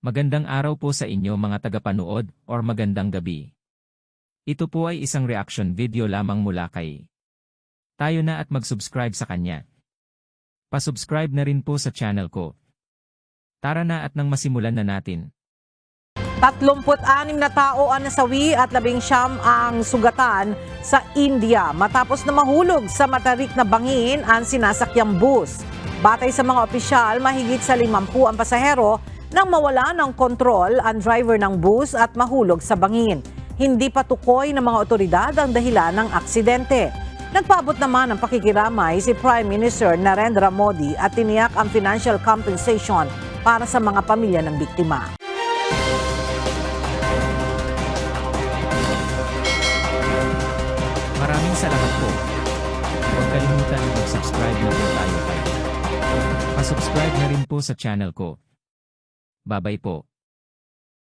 Magandang araw po sa inyo mga tagapanood or magandang gabi. Ito po ay isang reaction video lamang mula kay tayo na at mag-subscribe sa kanya. Pasubscribe na rin po sa channel ko. Tara na at nang masimulan na natin. 36 na tao ang nasawi at 11 ang sugatan sa India matapos na mahulog sa matarik na bangin ang sinasakyang bus. Batay sa mga opisyal, mahigit sa 50 ang pasahero nang mawala ng kontrol ang driver ng bus at mahulog sa bangin. Hindi pa tukoy ng mga otoridad ang dahilan ng aksidente. Nagpaabot naman ng pakikiramay si Prime Minister Narendra Modi at tiniyak ang financial compensation para sa mga pamilya ng biktima. Maraming salamat po. Huwag kalimutan mag-subscribe na po tayo. Pasubscribe na rin po sa channel ko. Babay po.